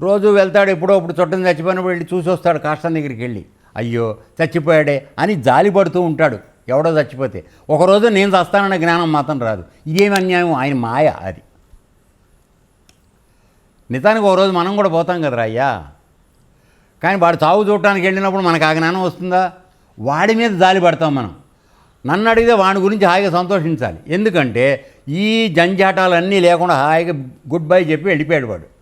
రోజు వెళ్తాడు ఎప్పుడో అప్పుడు చుట్టం చచ్చిపోయినప్పుడు వెళ్ళి చూసి వస్తాడు కాష్టం దగ్గరికి వెళ్ళి. అయ్యో చచ్చిపోయాడే అని జాలి పడుతూ ఉంటాడు. ఎవడో చచ్చిపోతే. ఒకరోజు నేను చస్తానన్న జ్ఞానం మాత్రం రాదు. ఇదేమి అన్యాయం? ఆయన మాయ అది. నిజానికి ఒక రోజు మనం కూడా పోతాం కదరా అయ్యా. కానీ వాడు చావు చూడటానికి వెళ్ళినప్పుడు మనకు ఆ జ్ఞానం వస్తుందా? వాడి మీద జాలి పడతాం మనం. నన్ను అడిగితే వాడి గురించి హాయిగా సంతోషించాలి. ఎందుకంటే ఈ జంజాటాలన్నీ లేకుండా హాయిగా గుడ్ బై చెప్పి వెళ్ళిపోయాడు వాడు.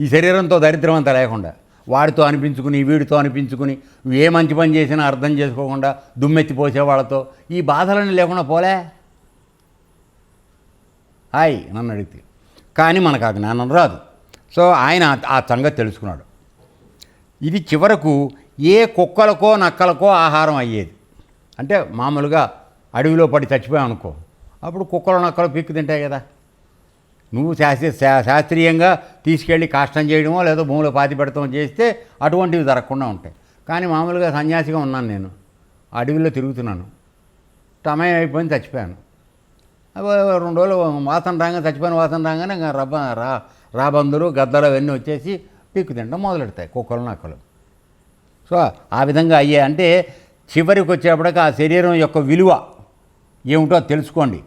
ఈ శరీరంతో దరిద్రం అంతా లేకుండా వాడితో అనిపించుకుని వీడితో అనిపించుకుని ఏ మంచి పని చేసినా అర్థం చేసుకోకుండా దుమ్మెత్తిపోసే వాళ్ళతో ఈ బాధలన్నీ లేకుండా పోలే? హాయ్ నన్ను అడిగితే. కానీ మనకు ఆ జ్ఞానం రాదు. సో ఆయన ఆ- సంగతి తెలుసుకున్నాడు. ఇది చివరకు ఏ కుక్కలకో నక్కలకో ఆహారం అయ్యేది. అంటే మామూలుగా అడవిలో పడి చచ్చిపోయాం అనుకో అప్పుడు కుక్కలు నక్కలు పిక్కు తింటాయి కదా. నువ్వు శాస్త్రీయ శా- శాస్త్రీయంగా తీసుకెళ్ళి కాష్టం చేయడమో లేదో భూమిలో పాతి పెడతామో చేస్తే అటువంటివి జరగకుండా ఉంటాయి. కానీ మామూలుగా సన్యాసిగా ఉన్నాను నేను. అడవిలో తిరుగుతున్నాను. సమయం అయిపోయింది చచ్చిపోయాను. రెండు రోజులు వాసన రాగా చచ్చిపోయిన వాసన రాగానే ఇంకా రబ్బ రా రాబందులు గద్దలు అవన్నీ వచ్చేసి పిక్కు తినడం మొదలెడతాయి కుక్కలు నక్కలు. సో ఆ విధంగా అయ్యే అంటే చివరికి వచ్చేప్పటికి ఆ శరీరం యొక్క విలువ ఏమిటో తెలుసుకోండి.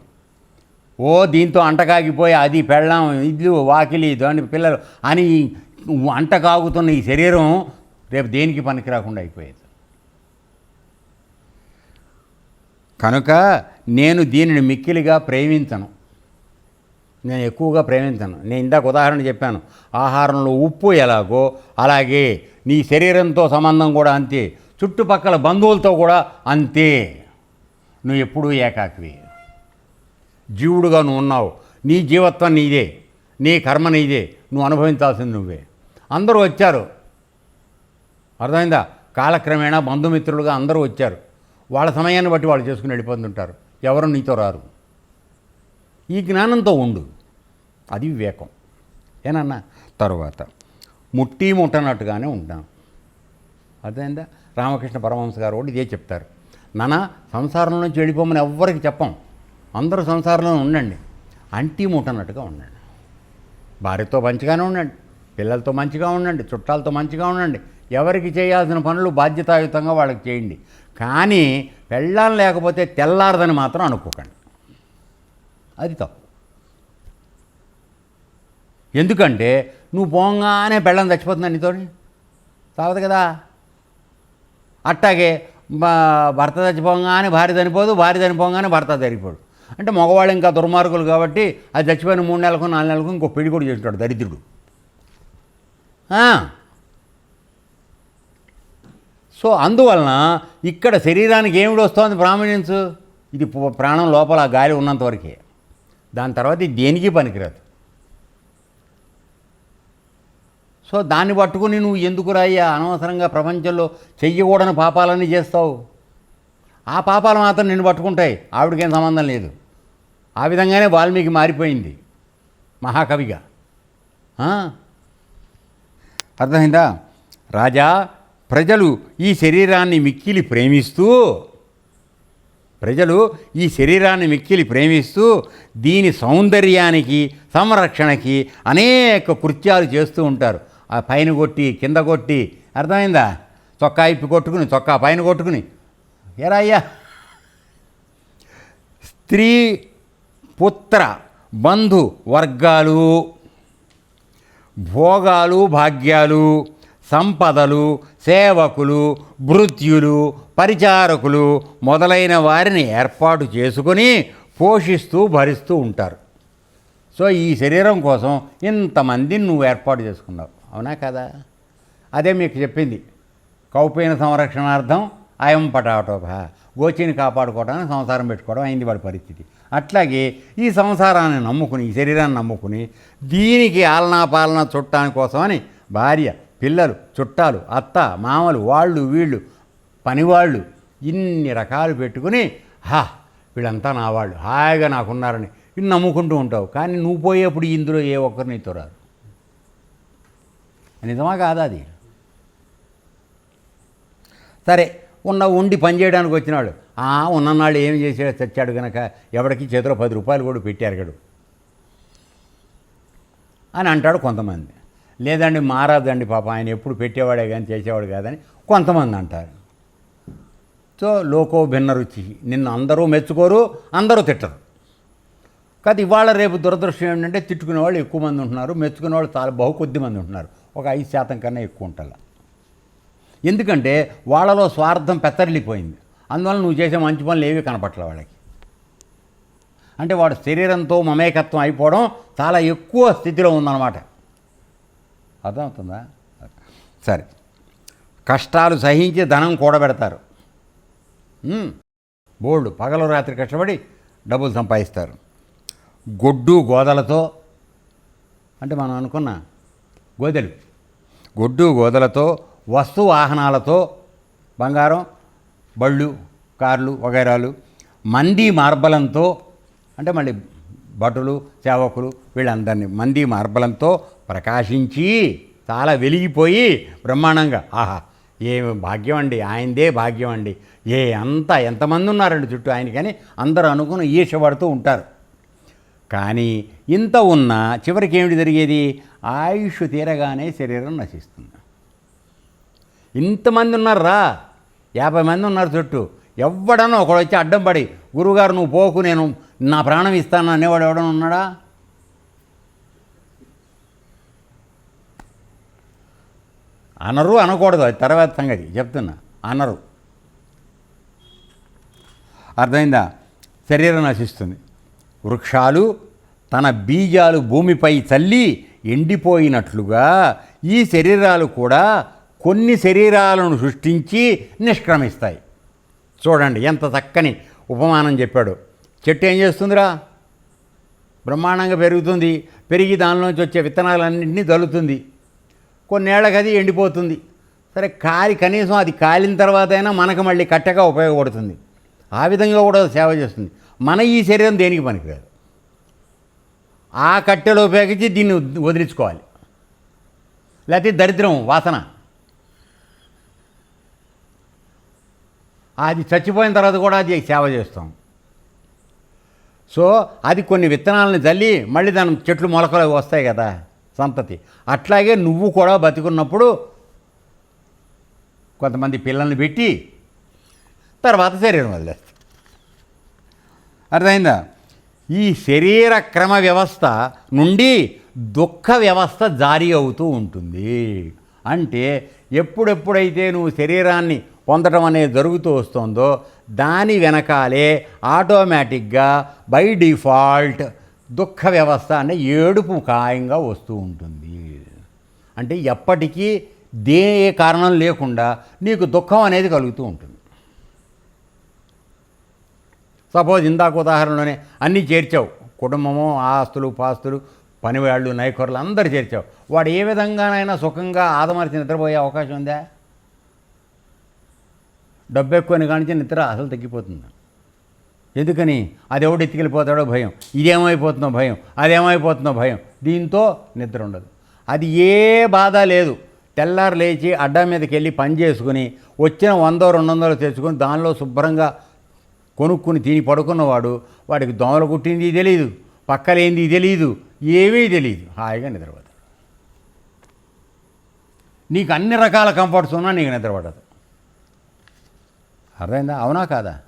ఓ దీంతో అంటకాగిపోయి అది పెళ్ళాం ఇల్లు వాకిలి దాని పిల్లలు అని అంటకాగుతున్న ఈ శరీరం రేపు దేనికి పనికి రాకుండా అయిపోయేది? కనుక నేను దీనిని మిక్కిలిగా ప్రేమించను. నేను ఎక్కువగా ప్రేమించను. నేను ఇందాక ఉదాహరణ చెప్పాను. ఆహారంలో ఉప్పు ఎలాగో అలాగే నీ శరీరంతో సంబంధం కూడా అంతే. చుట్టుపక్కల బంధువులతో కూడా అంతే. నువ్వు ఎప్పుడూ ఏకాకివి. జీవుడుగా నువ్వు ఉన్నావు. నీ జీవత్వం నీదే. నీ కర్మ నీదే. నువ్వు అనుభవించాల్సింది నువ్వే. అందరూ వచ్చారు. అర్థమైందా? కాలక్రమేణా బంధుమిత్రులుగా అందరూ వచ్చారు. వాళ్ళ సమయాన్ని బట్టి వాళ్ళు చేసుకుని వెళ్ళిపోతుంటారు. ఎవరు నీతో రారు. ఈ జ్ఞానంతో ఉండు. అది వివేకం. ఏనన్నా? తరువాత. ముట్టి ముట్టనట్టుగానే ఉంటాం. అర్థమైందా? రామకృష్ణ పరమహంస గారు కూడా ఇదే చెప్తారు. నానా సంసారం నుంచి వెళ్ళిపోమని ఎవ్వరికి చెప్పం. అందరూ సంసారంలో ఉండండి. అంటీ ముట్టనట్టుగా ఉండండి. భార్యతో మంచిగానే ఉండండి. పిల్లలతో మంచిగా ఉండండి. చుట్టాలతో మంచిగా ఉండండి. ఎవరికి చేయాల్సిన పనులు బాధ్యతాయుతంగా వాళ్ళకి చేయండి. కానీ పెళ్ళాం లేకపోతే తెల్లారదని మాత్రం అనుకోకండి. అది తప్పు. ఎందుకంటే నువ్వు పోగానే పెళ్ళం చచ్చిపోతుంది నీతోని? తాగదు కదా. అట్టాగే భర్త చచ్చిపోగానే భార్య చనిపోదు భార్య చనిపోగానే భర్త జరిగిపోడు అంటే మగవాళ్ళు ఇంకా దుర్మార్గులు కాబట్టి అది చచ్చిపోయిన మూడు నెలలకు నాలుగు నెలలకు ఇంకో పెళ్ళి కూడా చేస్తాడు దరిద్రుడు. సో అందువలన ఇక్కడ శరీరానికి ఏమిటి వస్తుంది ప్రామినెన్స్? ఇది ప్రాణం లోపల ఆ గాలి ఉన్నంత వరకే. దాని తర్వాత ఇది దేనికి పనికిరాదు? సో దాన్ని పట్టుకుని నువ్వు ఎందుకు రాయ్యా అనవసరంగా ప్రపంచంలో చెయ్యకూడని పాపాలన్నీ చేస్తావు. ఆ పాపాలు మాత్రం నిన్ను పట్టుకుంటాయి. ఆవిడకేం సంబంధం లేదు. ఆ విధంగానే వాల్మీకి మారిపోయింది. మహాకవిగా. అర్థమైందా? రాజా ప్రజలు ఈ శరీరాన్ని మిక్కిలి ప్రేమిస్తూ ప్రజలు ఈ శరీరాన్ని మిక్కిలి ప్రేమిస్తూ దీని సౌందర్యానికి సంరక్షణకి అనేక కృత్యాలు చేస్తూ ఉంటారు. ఆ పైన కొట్టి కింద కొట్టి అర్థమైందా? చొక్కా ఇప్పి కొట్టుకుని చొక్కా పైన కొట్టుకుని ఏరా స్త్రీ పుత్ర బంధు వర్గాలు భోగాలు భాగ్యాలు సంపదలు సేవకులు భృత్యులు పరిచారకులు మొదలైన వారిని ఏర్పాటు చేసుకొని పోషిస్తూ భరిస్తూ ఉంటారు. సో ఈ శరీరం కోసం ఇంతమందిని నువ్వు ఏర్పాటు చేసుకున్నావు. అవునా కదా? అదే మీకు చెప్పింది. కౌపీన సంరక్షణార్థం అయం పటాటోభ గోచిని కాపాడుకోవడానికి సంసారం పెట్టుకోవడం అయింది వాడి పరిస్థితి. అట్లాగే ఈ సంసారాన్ని నమ్ముకుని ఈ శరీరాన్ని నమ్ముకుని దీనికి ఆలనా పాలన చుట్టాని కోసమని భార్య పిల్లలు చుట్టాలు అత్త మామలు వాళ్ళు వీళ్ళు పనివాళ్ళు ఇన్ని రకాలు పెట్టుకుని హా వీళ్ళంతా నా వాళ్ళు హాయిగా నాకున్నారని ఇన్ని నమ్ముకుంటూ ఉంటావు. కానీ నువ్వు పోయేప్పుడు ఇందులో ఏ ఒక్కరిని నీతో నిజమా కాదా అది? సరే ఉన్న ఉండి పని చేయడానికి వచ్చినాడు. ఆ ఉన్ననాళ్ళు ఏం చేసాడు చచ్చాడు కనుక ఎవడికి చేతిలో పది రూపాయలు కూడా పెట్టారు గడు. అని అంటాడు కొంతమంది. లేదండి మారదండి పాప ఆయన ఎప్పుడు పెట్టేవాడే కానీ చేసేవాడు కాదని కొంతమంది అంటారు. సో లోకో భిన్న రుచి నిన్ను అందరూ మెచ్చుకోరు అందరూ తిట్టరు. కాదు ఇవాళ రేపు దురదృష్టం ఏంటంటే తిట్టుకునే వాళ్ళు ఎక్కువ మంది ఉంటున్నారు మెచ్చుకునే వాళ్ళు చాలా బహు కొద్ది మంది ఉంటున్నారు. ఒక ఐదు శాతం కన్నా ఎక్కువ ఉంటారు ఎందుకంటే వాళ్ళలో స్వార్థం పెత్తరిల్లిపోయింది. అందువల్ల నువ్వు చేసే మంచి పనులు ఏవి కనపట్ల వాళ్ళకి. అంటే వాడు శరీరంతో మమేకత్వం అయిపోవడం చాలా ఎక్కువ స్థితిలో ఉందన్నమాట. అర్థమవుతుందా? సరే. కష్టాలు సహించి ధనం కూడబెడతారు. బోల్డ్. పగలు రాత్రి కష్టపడి డబ్బులు సంపాదిస్తారు. గొడ్డు గోదలతో అంటే మనం అనుకున్న గోదెలు. గొడ్డు గోదలతో వస్తు వాహనాలతో బంగారం బళ్ళు కార్లు వగైరాలు మంది మార్బలంతో అంటే మళ్ళీ భటులు సేవకులు వీళ్ళందరినీ మంది మార్బలంతో ప్రకాశించి చాలా వెలిగిపోయి బ్రహ్మాండంగా ఆహా ఏ భాగ్యం అండి ఆయనదే భాగ్యం అండి ఏ అంతా ఎంతమంది ఉన్నారండి చుట్టూ ఆయన కానీ అందరూ అనుకుని ఈర్షపడుతూ ఉంటారు. కానీ ఇంత ఉన్నా చివరికి ఏమిటి జరిగేది? ఆయుష్ తీరగానే శరీరం నశిస్తుంది. ఇంతమంది ఉన్నారా యాభై మంది ఉన్నారు చుట్టూ. ఎవడనో ఒకడు వచ్చి అడ్డం పడి గురువుగారు నువ్వు పోకు నేను నా ప్రాణం ఇస్తాను అనేవాడు ఎవడన్నా ఉన్నాడా? అనరు అనకూడదు. అది తర్వాత సంగతి. చెప్తున్నా. అనరు. అర్థమైందా? శరీరం నశిస్తుంది. వృక్షాలు తన బీజాలు భూమిపై చల్లి ఎండిపోయినట్లుగా ఈ శరీరాలు కూడా కొన్ని శరీరాలను సృష్టించి నిష్క్రమిస్తాయి. చూడండి ఎంత చక్కని ఉపమానం చెప్పాడు. చెట్టు ఏం చేస్తుందిరా? బ్రహ్మాండంగా పెరుగుతుంది. పెరిగి దానిలోంచి వచ్చే విత్తనాలన్నింటినీ దలుతుంది కొన్నేళ్ళకి అది ఎండిపోతుంది. సరే కాలి కనీసం అది కాలిన తర్వాత అయినా మనకు మళ్ళీ కట్టెగా ఉపయోగపడుతుంది. ఆ విధంగా కూడా సేవ చేస్తుంది. మన ఈ శరీరం దేనికి పనికిరాదు? ఆ కట్టెలు ఉపయోగించి దీన్ని వదిలించుకోవాలి. లేకపోతే దరిద్రం వాసన. అది చచ్చిపోయిన తర్వాత కూడా అది సేవ చేస్తాం. సో అది కొన్ని విత్తనాలను చల్లి మళ్ళీ దాని చెట్లు మొలకలు వస్తాయి కదా సంతతి. అట్లాగే నువ్వు కూడా బతికున్నప్పుడు కొంతమంది పిల్లల్ని పెట్టి తర్వాత శరీరం వదిలేస్తా. అర్థమైందా? ఈ శరీర క్రమ వ్యవస్థ నుండి దుఃఖ వ్యవస్థ జారీ అవుతూ ఉంటుంది. అంటే ఎప్పుడెప్పుడైతే నువ్వు శరీరాన్ని పొందడం అనేది జరుగుతూ వస్తుందో దాని వెనకాలే ఆటోమేటిక్గా బై డిఫాల్ట్ దుఃఖ వ్యవస్థ అనే ఏడుపు ఖాయంగా వస్తూ ఉంటుంది. అంటే ఎప్పటికీ దే కారణం లేకుండా నీకు దుఃఖం అనేది కలుగుతూ ఉంటుంది. సపోజ్ ఇందాక ఉదాహరణలోనే అన్నీ చేర్చావు. కుటుంబము ఆస్తులు పాస్తులు పనివాళ్ళు నైకర్లు అందరు చేర్చావు. వాడు ఏ విధంగానైనా సుఖంగా ఆదమర్చి నిద్రపోయే అవకాశం ఉందా? డబ్బు ఎక్కువని కానించి నిద్ర అసలు తగ్గిపోతుంది. ఎందుకని? అది ఎవడు ఎత్తుకెళ్ళిపోతాడో భయం. ఇదేమైపోతుందో భయం. అదేమైపోతుందో భయం. దీంతో నిద్ర ఉండదు. అది ఏ బాధ లేదు. తెల్లారు లేచి అడ్డా మీదకి వెళ్ళి పని చేసుకుని వచ్చిన వందో రెండు వందలు తెచ్చుకొని దానిలో శుభ్రంగా కొనుక్కుని తిని పడుకున్నవాడు వాడికి దోమలు కుట్టింది తెలియదు పక్కలేంది తెలియదు ఏమీ తెలియదు హాయిగా నిద్రపోతాడు. నీకు అన్ని రకాల కంఫర్ట్స్ ఉన్నా నీకు నిద్రపడదు. అర్థమైందా? అవునా కాదా?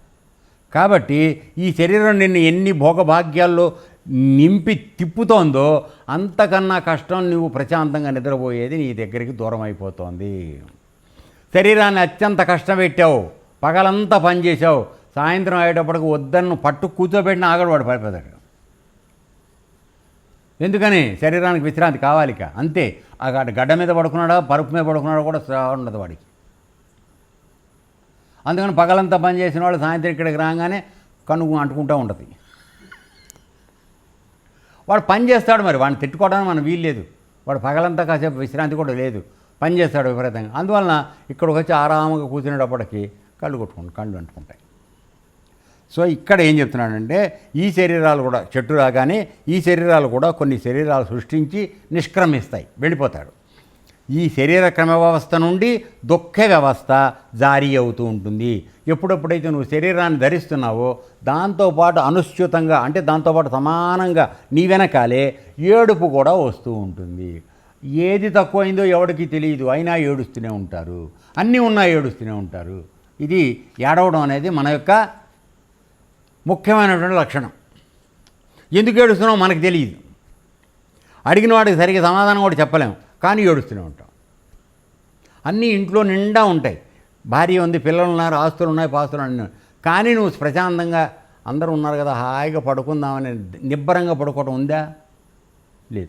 కాబట్టి ఈ శరీరం నిన్ను ఎన్ని భోగభాగ్యాల్లో నింపి తిప్పుతోందో అంతకన్నా కష్టం నువ్వు ప్రశాంతంగా నిద్రపోయేది నీ దగ్గరికి దూరం అయిపోతోంది శరీరాన్ని అత్యంత కష్టం పెట్టావు పగలంతా పనిచేసావు సాయంత్రం అయ్యేటప్పటికి వద్దన్ను పట్టు కూర్చోబెట్టిన ఆగడవాడు పడిపోతాడు. ఎందుకని? శరీరానికి విశ్రాంతి కావాలిక. అంతే. ఆ గడ్డ- గడ్డ మీద పడుకున్నాడా? పరుపు మీద పడుకున్నాడా కూడా ఉండదు వాడికి. అందుకని పగలంతా పని చేసిన వాళ్ళు సాయంత్రం ఇక్కడికి రాగానే కనుగు అంటుకుంటూ ఉంటుంది. వాడు పని చేస్తాడు మరి వాడిని తిట్టుకోవడానికి మనం వీలు లేదు. వాడు పగలంతా కాసేపు విశ్రాంతి కూడా లేదు. పని చేస్తాడు విపరీతంగా. అందువలన ఇక్కడికి వచ్చి ఆరామంగా కూర్చునేటప్పటికి కళ్ళు కొట్టుకుంటాయి కళ్ళు అంటుకుంటాయి. సో ఇక్కడ ఏం చెప్తున్నాడంటే ఈ శరీరాలు కూడా చెట్టు రాగానే ఈ శరీరాలు కూడా కొన్ని శరీరాలు సృష్టించి నిష్క్రమిస్తాయి వెళ్ళిపోతాడు. ఈ శరీర క్రమ వ్యవస్థ నుండి దుఃఖ వ్యవస్థ జారీ అవుతూ ఉంటుంది. ఎప్పుడెప్పుడైతే నువ్వు శరీరాన్ని ధరిస్తున్నావో దాంతోపాటు అనుశ్చితంగా అంటే దాంతోపాటు సమానంగా నీ వెనకాలే ఏడుపు కూడా వస్తూ ఉంటుంది. ఏది తక్కువైందో ఎవడికి తెలియదు. అయినా ఏడుస్తూనే ఉంటారు. అన్నీ ఉన్నా ఏడుస్తూనే ఉంటారు. ఇది ఏడవడం అనేది మన యొక్క ముఖ్యమైనటువంటి లక్షణం. ఎందుకు ఏడుస్తున్నామో మనకు తెలియదు. అడిగిన వాడికి సరిగ్గా సమాధానం కూడా చెప్పలేము కానీ ఏడుస్తూనే ఉంటాం. అన్నీ ఇంట్లో నిండా ఉంటాయి. భార్య ఉంది పిల్లలు ఉన్నారు ఆస్తులు ఉన్నాయి పాస్తులు ఉన్నాయి. కానీ నువ్వు ప్రశాంతంగా అందరూ ఉన్నారు కదా హాయిగా పడుకుందామని నిబ్బరంగా పడుకోవడం ఉందా? లేదు.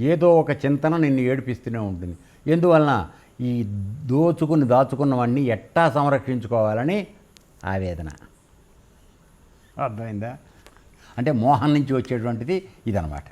ఏదో ఒక చింతన నిన్ను ఏడిపిస్తూనే ఉంటుంది. ఎందువలన ఈ దోచుకుని దాచుకున్నవన్నీ ఎట్టా సంరక్షించుకోవాలని ఆవేదన. అర్థమైందా? అంటే మోహం నుంచి వచ్చేటువంటిది ఇదనమాట.